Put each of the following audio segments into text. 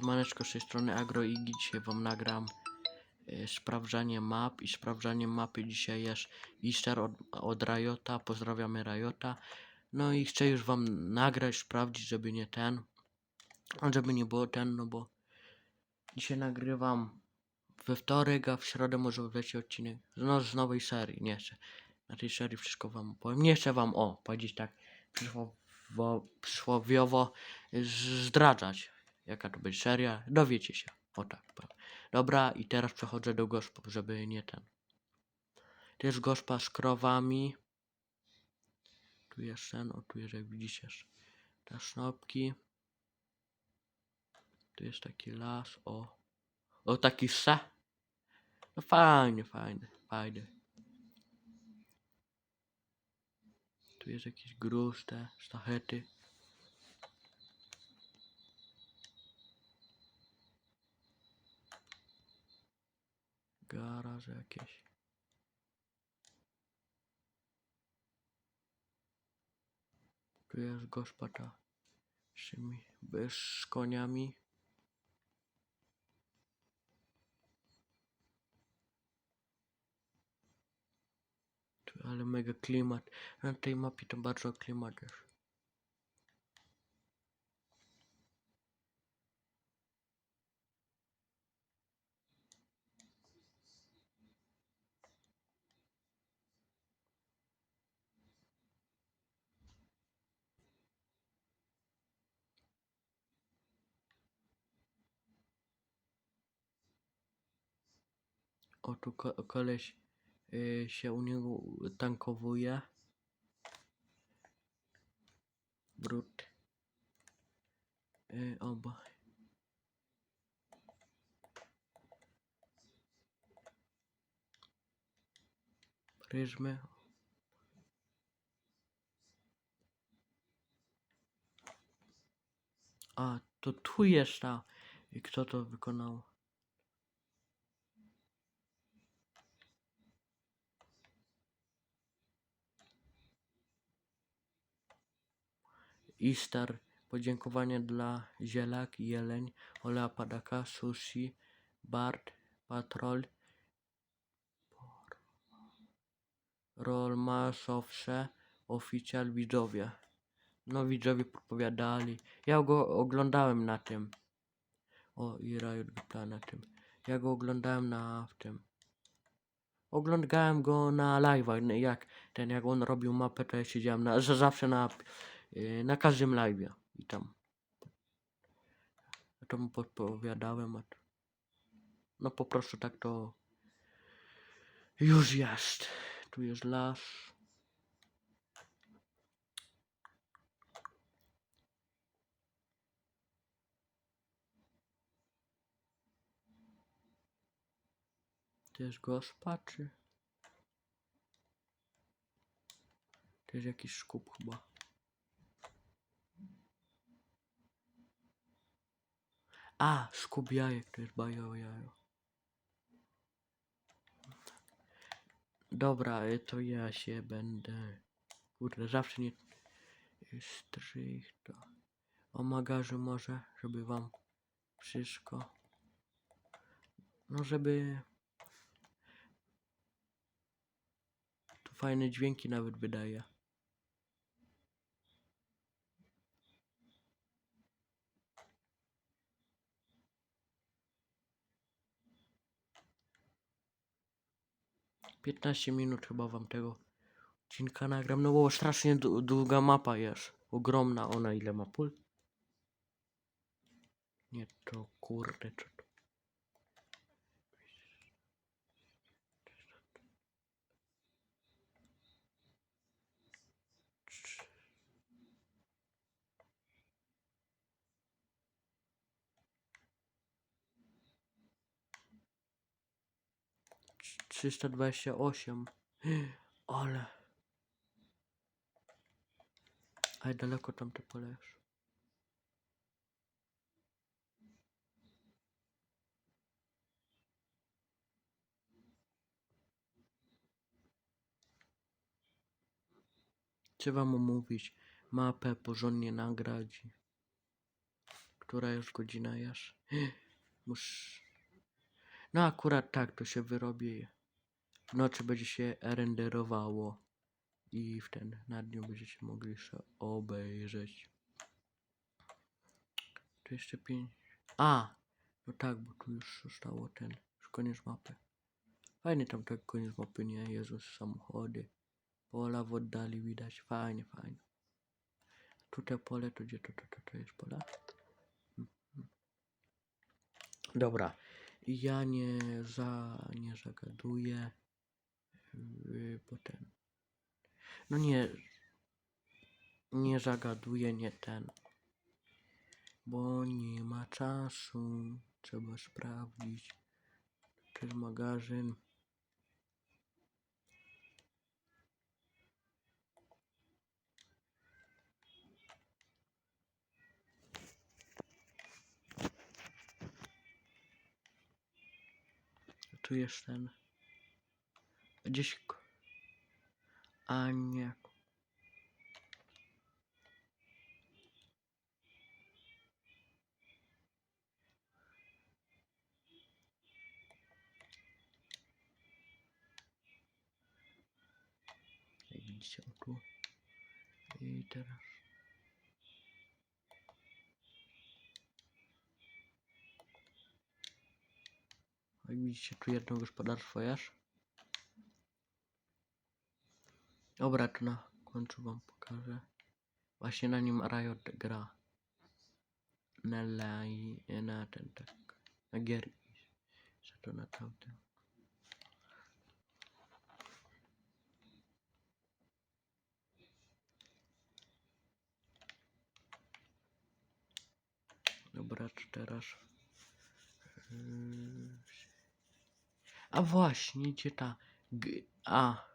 Siemaneczko z tej strony AgroIgi. Dzisiaj wam nagram e, sprawdzanie map i sprawdzanie mapy dzisiaj jest Easter od, od Riota. Pozdrawiamy Riota. No i chcę już wam nagrać, sprawdzić, żeby nie ten, żeby nie było ten, no bo dzisiaj nagrywam we wtorek, a w środę może wleci odcinek no, z nowej serii. Nie chcę. Na tej serii wszystko wam powiem. Nie chcę wam, o, powiedzieć tak przysłowiowo z- zdradzać jaka to będzie seria, dowiecie się. O tak. Dobra, i teraz przechodzę do gospa, żeby nie ten. Jest gospa z krowami. Tu jest ten, o tu jest jak widzicie te sznopki. Tu jest taki las, o. O taki se. No fajnie, fajny, fajny. Tu jest jakiś gruz, te. Garaże jakieś. Tu jest gospoda z, tymi, z koniami. Ale mega klimat. Na tej mapie to bardzo klimat jest. O, tu ko koleś y, się u niego tankowuje. Brud. Y, oba. Pryzmy. A, to tu jest. I kto to wykonał? Easter. Podziękowanie dla Zielak, Jeleń, Olea Padaka, Sushi, Bart, Patrol, Rolmasowsze, Oficjal, widzowie. No widzowie podpowiadali. Ja go oglądałem na tym. O, i Riot GTA na tym. Ja go oglądałem na w tym. Oglądałem go na live'ach, jak ten, jak on robił mapę, to ja siedziałem na, za- zawsze na, na każdym live'ie i tam. To mu podpowiadałem, a no po prostu tak to już jest. Tu jest las. To jest gospa, czy? To jest jakiś skup chyba. A, skup jajek, to jest bajo jajo. Dobra, y, to ja się będę... Kurde, zawsze nie... Strych to... O magarzu może, żeby wam wszystko... No, żeby... Tu fajne dźwięki nawet wydaje. Piętnaście minut chyba wam tego odcinka nagram, no bo strasznie dłu- długa mapa jest. Ogromna ona, ile ma pól? Nie, to kurde, co to? Trzysta dwadzieścia osiem. Ale. Ale daleko tam to pole jest. Trzeba mu mówić, mapę porządnie nagrać. Która już godzina jest? Mus... No akurat tak, to się wyrobi. W nocy będzie się renderowało. I w ten na dniu będziecie mogli się obejrzeć. Tu jeszcze pięć. A! No tak, bo tu już zostało ten. Już koniec mapy. Fajny tam tak koniec mapy, nie? Jezus, samochody. Pola w oddali widać. Fajnie, fajnie. Tutaj pole, to gdzie to, to, to, to jest pole? Dobra. Ja nie za, nie zagaduję. Yy, potem. No nie. Nie zagaduję, nie ten. Bo nie ma czasu. Trzeba sprawdzić. Jest magazyn. Tu jest ten. K- A nie. Jak widzicie, tu. I teraz. Jak widzicie, tu jedno gospodarstwo jest. Dobra, to na końcu wam pokażę. Właśnie na nim Riot gra. Na laj, na ten tak. Na gierki. Że to na tamten. Dobra, to teraz. Yy, A właśnie, gdzie ta. G A.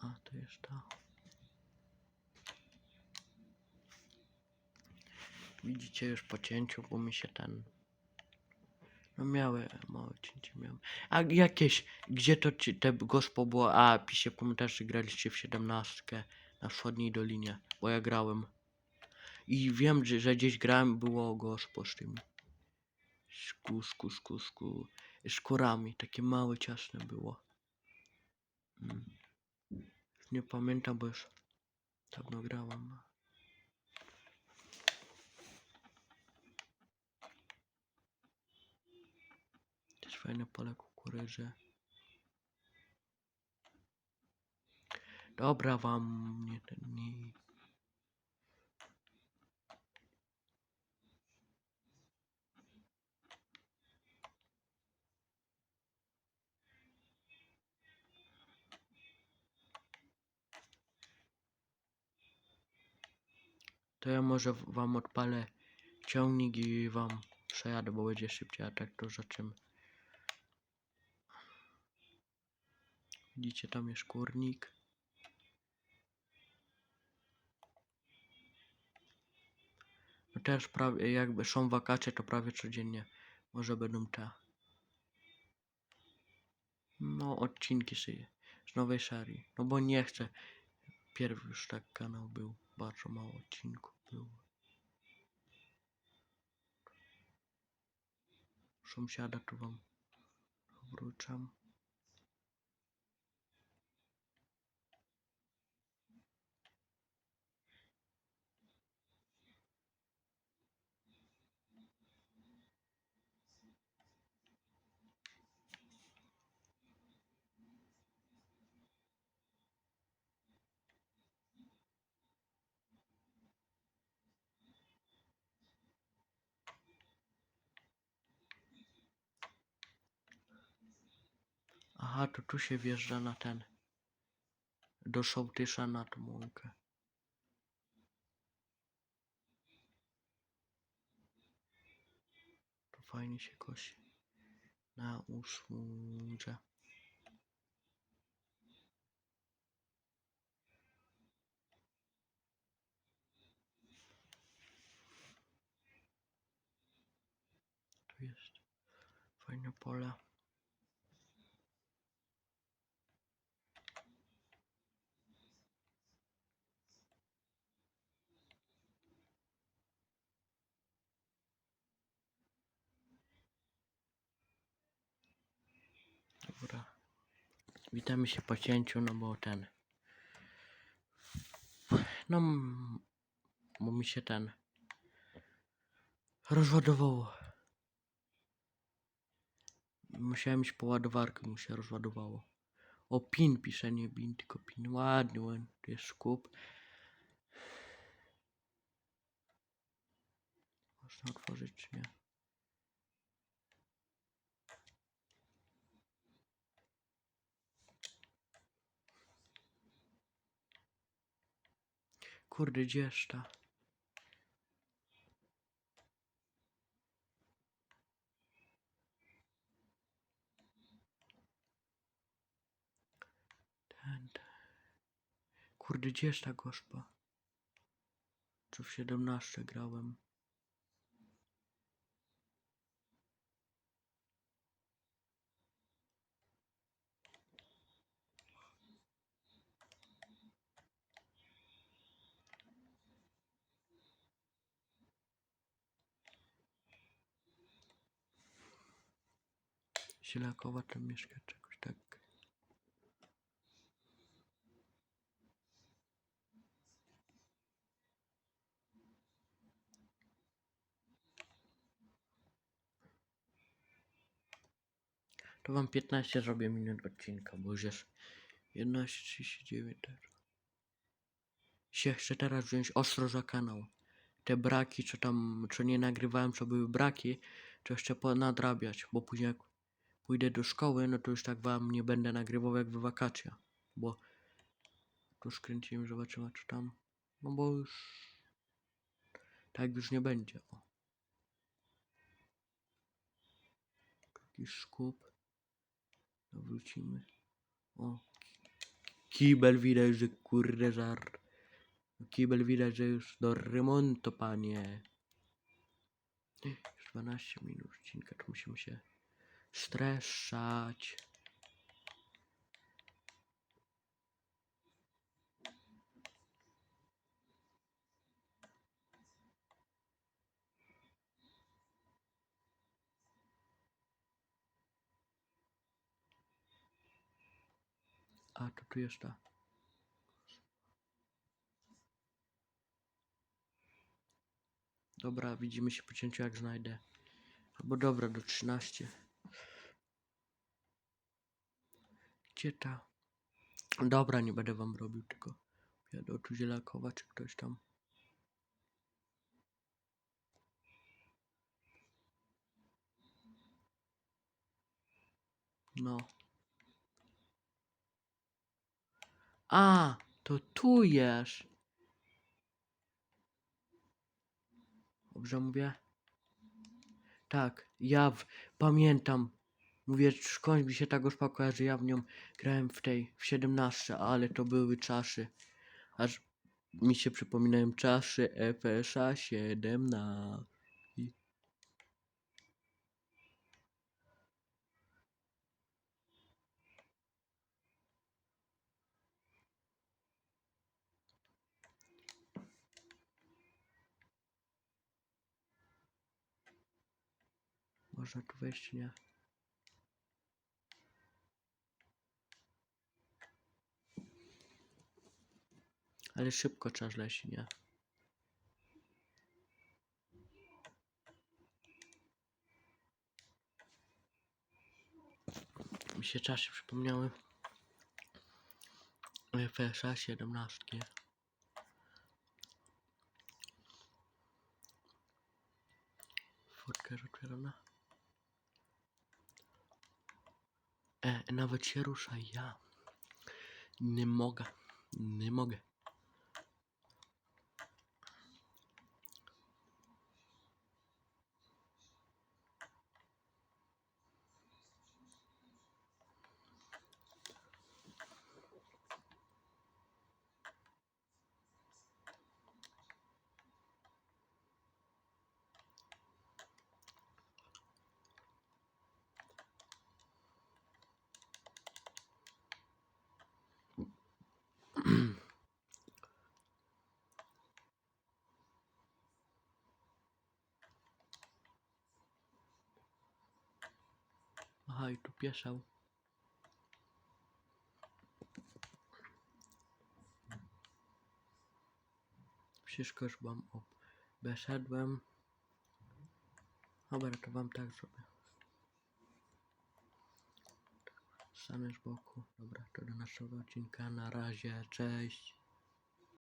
A, to jest ta. Widzicie już po cięciu, bo mi się ten. No miały małe cięcie miałem. A jakieś, gdzie to ci, te gospo było? A, pisze w komentarzu, graliście w 17 na wschodniej dolinie, bo ja grałem. I wiem, że, że gdzieś grałem, było gospo z tymi. Szku, szku, szku, szku. Szkurami, takie małe, ciasne było. Mm. Nie pamiętam, bo już dawno grałem. To jest fajne pole kukurydzy. Dobra wam, nie nie. To ja może wam odpalę ciągnik i wam przejadę, bo będzie szybciej, a tak to zaczynamy. Widzicie, tam jest kurnik. No też prawie, jakby są wakacje, to prawie codziennie może będą te. No, odcinki sobie z nowej serii. No bo nie chcę. Pierw już tak kanał był. Bardzo mało odcinków. Sąsiada tu wam wrócam. Aha, to tu się wjeżdża na ten. Do sołtysza na tą łąkę. To fajnie się kosi. Na usłudze. Tu jest fajne pole. Witamy się po cięciu, no bo ten. No, bo mi się ten. Rozładowało. Musiałem iść po ładowarkę, mi się rozładowało. O pin pisze, nie bin, tylko pin. Ładny, ładny. Tu jest skup. Można otworzyć, czy nie? Kurde, gdzież ta? Ten, ten. Kurde, gdzież ta gorzba? Co w 17 grałem? Sielakowa tam mieszka czegoś tak. To wam 15 zrobię minut odcinka, bo już jest 11.39 teraz. Się chcę teraz wziąć ostro za kanał. Te braki, co tam, co nie nagrywałem, co były braki, to jeszcze ponadrabiać, bo później jak pójdę do szkoły, no to już tak wam nie będę nagrywał jak w wakacje, bo tu skręciłem, zobaczymy co tam, no bo już tak już nie będzie, o. Jakiś skup, no wrócimy, o, kibel widać, że kurde żar, kibel widać, że już do remontu, panie. Już 12 minut odcinka, to musimy się streszczać. A, to tu ta. Dobra, widzimy się po cięciu jak znajdę. Albo dobra, do 13. Gdzie ta? Dobra, nie będę wam robił, tylko jadę tu Zielakowa, czy ktoś tam. No. A, to tu jest. Dobrze mówię? Tak, ja w, pamiętam. Mówię, skąd mi się ta gospa kojarzy, ja w nią grałem w tej, w 17, ale to były czasy. Aż mi się przypominają czasy FSA 17. Można tu wejść, nie? Ale szybko czas leci, nie? Mi się czasy przypomniały. FSA 17. Furtka otwierana. E, nawet się rusza, ja. Nie mogę. Nie mogę. Aha, i tu pieszał. Wszystko już wam obeszedłem. Dobra, to wam tak zrobię. Z boku. Dobra, to do naszego odcinka. Na razie, cześć.